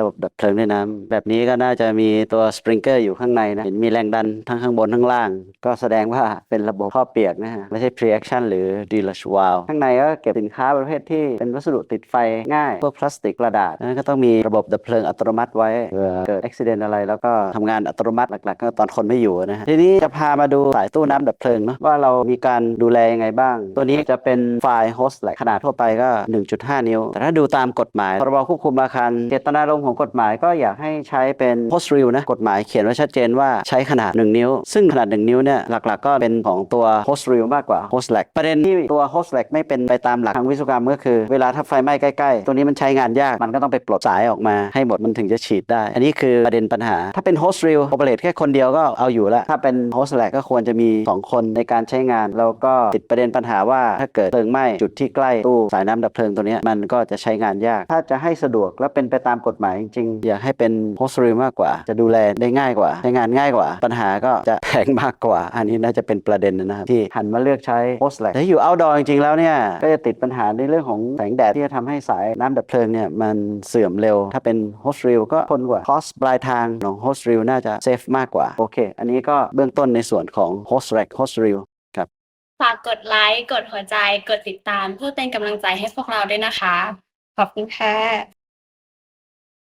ระบบดับเพลิงด้วยน้ำแบบนี้ก็น่าจะมีตัวสปริงเกอร์อยู่ข้างในนะเห็นมีแรงดันทั้งข้างบนทั้งล่าง ก็แสดงว่าเป็นระบบท่อเปียกนะฮะ ไม่ใช่ pre action หรือ deluge valve ข้างในก็เก็บสินค้าประเภทที่เป็นวัสดุติดไฟง่าย พวกพลาสติกกระดาษนั้นก็ต้องมีระบบดับเพลิงอัตโนมัติไว้เผื่อเกิดอุบิเหตุอะไร แล้วก็ทำงานอัตโนมัติหลักๆ ก็ตอนคนไม่อยู่นะฮะทีนี้จะพามาดูสายตู้น้ำดับเพลิงเนาะว่าเรามีการดูแลยังไงบ้าง ตัวนี้จะเป็นไฟล์โฮสต์แหละขนาดทั่วไปก็ 1.5 นิ้ว แต่ถ้าดูตามกฎหมายพรบควบคุมอาคารเจตนารมณ์ของกฎหมายก็อยากให้ใช้เป็นโฮสต์ริลนะกฎหมายเขียนไว้ชัดเจนว่าใช้ขนาด 1 นิ้ว ซึ่งขนาด 1 นิ้วเนี่ยหลักๆ ก็เป็นของตัวโฮสต์ริลมากกว่าโฮสต์แลกประเด็นที่ตัวโฮสต์แลกไม่เป็นไปตามหลักทางวิศวกรรมก็คือเวลาถ้าไฟไหม้ใกล้ๆ ตัวนี้มันใช้งานยากมันก็ต้องไปปลดสายออกมาให้หมดมันถึงจะฉีดได้ อันนี้คือประเด็นปัญหา ถ้าเป็นโฮสต์ริลโอเปเรตแค่คนเดียวก็เอาอยู่ล้วถ้าเป็นโฮสต์แลกก็ควรจะมี 2 คนในการใช้งาน แล้วก็ติดประเด็นปัญหาว่าถ้าเกิดเพลิงไหม้จุดที่ใกล้ตู้สายน้ำดับเพลิงตัวนี้มันก็จะใช้งานยาก ถ้าจะให้สะดวกและเป็นไปตามกฎหมายจริงๆ อยากให้เป็นโฮสต์ริลมากกว่า จะดูแลได้ง่ายกว่าใช้งานง่ายกว่า ปัญหาก็จะแพงมากกว่า อันนี้น่าจะเป็นประเด็นนะครับที่หันมาเลือกใช้โฮสต์แลกแต่ถ้าอยู่ outdoor จริงๆแล้วเนี่ยก็จะติดปัญหาในเรื่องของแสงแดดที่จะทำให้สายน้ำดับเพลิงเนี่ยมันเสื่อมเร็ว ถ้าเป็นโฮสต์ริลก็ทนกว่าคอสปลายทางของโฮสต์ริลน่าจะเซฟมากกว่าโอเค อันนี้ก็เบื้องต้นในส่วนของโฮสต์แลกโฮสต์ริลฝากกดไลค์ กดหัวใจ กดติดตาม เพื่อเป็นกำลังใจให้พวกเราด้วยนะคะ ขอบคุณค่ะ